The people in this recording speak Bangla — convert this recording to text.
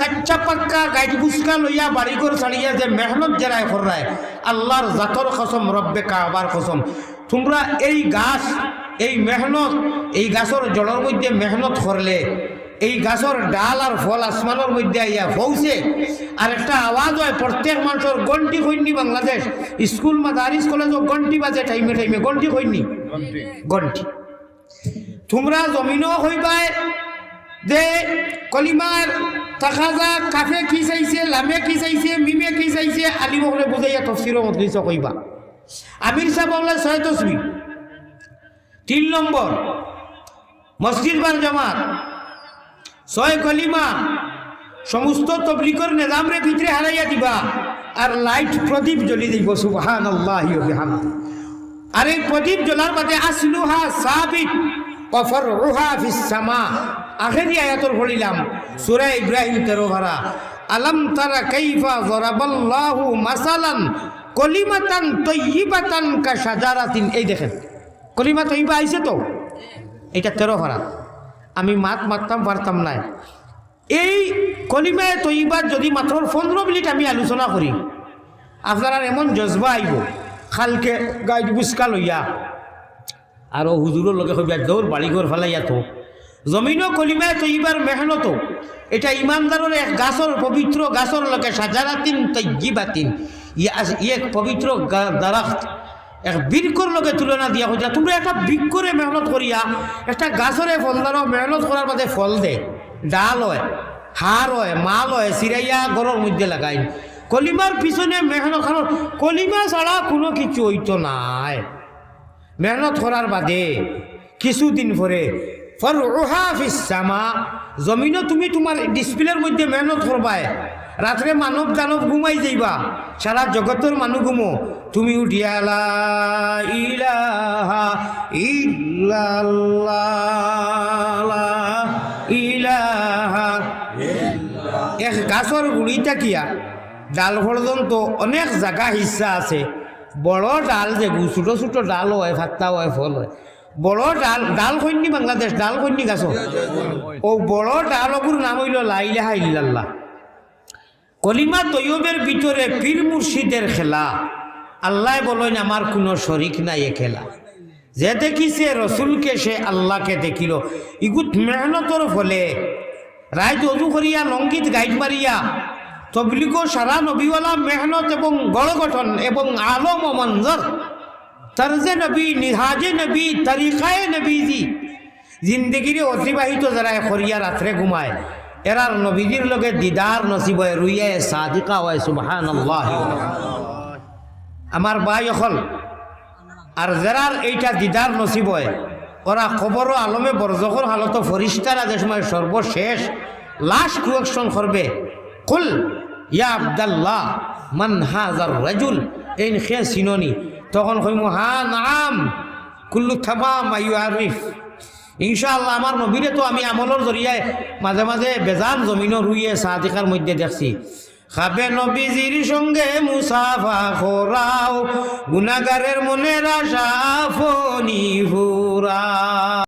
কাচ্চা পাক্কা গাইড বুসকা লইয়া বাড়ি ঘর ছাড়িয়া যে মেহনত জেরায় করায় আল্লাহর জাতর কসম রব্বে কাবার কসম। তোমরা এই গাছ এই মেহনত এই গাছের জলের মধ্যে মেহনত করলে এই গাছের ডাল আর ফল আসমানের মধ্যে আইয়া পৌঁছে আর একটা আওয়াজ হয় প্রত্যেক মানুষের গন্টি হইনি বাংলাদেশ। স্কুল মাদারিস কলেজ গন্টি বাজে টাইমে টাইমে গন্টি হইনি গন্টি তোমরা জমিনও হইবাই যে কলিমার তাকাজা কাফে কি চাইছে, লামে কি চাইছে, মিমে কি চাইছে, আলিমকলে বুঝাইয়া তফসিরও মতলিস কইবা। আমির সাহেব বললে ছয় তসবি তিন নম্বর মসজিদ বার জামাত। ছয় কলিমা, সমস্ত তবলিকর নিজামরে ভিতরে হারাইয়া দিবা আর লাইট প্রদীপ জ্বলি দিব সুবহান আল্লাহ আর এই প্রদীপ জ্বলার বাদে আসলুহা সাবিত অফর রুহা ফিসামা আখেরি আয়াতর পড়িলাম। সুরা ইব্রাহিম তেরো ভাড়া। আলম তারা কাইফা জরাবাল্লাহু মাসালান কলিমাতান তৈবাতান কা সাজারাতিন এই দেখেন, কলিমা তৈবা আইছে তো? এটা তেরো ভাড়া। আমি মাত মারতাম, পারতাম না এই কলিমায় তৈবার যদি মাত্র পনেরো মিনিট আমি আলোচনা করি, আপনারা এমন জজবা আইব, খালকে গাইড বুসকা লইয়া। আৰু হুজুৰৰ লগে সৈবে দৌৰ বালিঘৰ ফেলাইয়া তো জমিনো কলিমায় তৈবার মেহনত এটা ইমানদারের এক গাছর, পবিত্র গাছর লগে সাজারাতিন তৈজিবাতিন ইয়ে পবিত্র দারাখত। এক বৃক্ষর লগে তুলনা দিয়া হইতা তোমরা একটা বৃক্ষরে মেহনত করিয়া, একটা গাছরে ফলদারও মেহনত করার বাদে ফল দে। ডাল হয় হার হয়, মাল হয় চিরাইয়া গরর মধ্যে লাগাই। কলিমার পিছনে মেহনত খানোর কলিমা ছাড়া কোনো কিছু হইতো নাই। মেহনত করার বাদে, কিছুদিন পরে ফিসামা জমিনও তুমি তোমার ডিসপ্লের মধ্যে মেহনত করবাই। রাত্রে মানব দানব ঘুমাই যাইবা। সারা জগতের মানুষ ঘুমো। তুমি উঠিয়ালা ইলাহা ইল্লাল্লাহ ইলাহা এক গাছর গুড়ি থাকিয়া ডাল পর্যন্ত অনেক জায়গা হিসা আছে। বড় ডাল যে ছোটো ছোটো ডাল হয় ভাত্তা হয়, ফল হয়। বড় ডাল ডাল কইনি বাংলাদেশ, ডাল কইনি গাছ। ও বড় ডালগুর নাম হইল লাইলাহা ইল্লাল্লাহ। কলিমা তৈয়বের ভিতরে পীর মুর্শিদের খেলা। আল্লাহ বলেন, আমার কোনো শরিক নাই এ খেলা। যে দেখিছে রসুলকে সে আল্লাহকে দেখিল। ইগুত মেহনতর ফলে রাইত অজু করিয়া, লঙ্গিত গাইড মারিয়া, তবলিগ সারা নবীওয়ালা মেহনত এবং গড় গঠন এবং আলম মঞ্জর তরজে নবী নিহাজে নবী তরিকায় নবীজি জিন্দগিরে অতিবাহিত যারা করিয়া রাত্রে ঘুমায় এরার নবীজির লগে দিদার নসিব হয় রুইয়ায় সাদিকা হয় সুবহান আমার ভাই অকল আর যারার এইটা দিদার নসিব হয় ওরা খবর আলমে বরজকর হালত ফরিস্তারা যে সময় সর্বশেষ লাশ কুয়েকশন করবে কুল ইয়া আবদাল্লাহ মান হাজার রাজুল এই খে সিননি তখন কইমু হা নাম, কুল্লু থামাম আইউ আরিফ। ইনশাআল্লাহ আমার নবীরে তো আমি আমলের জরিয়ায় মাঝে মাঝে বেজান জমিনও রুইয়ে সাদিকার মধ্যে দেখছি। খাবে নবীজির সঙ্গে মুসাফা খোরাও গুনাগারের মনের আশা ফনি ফুরা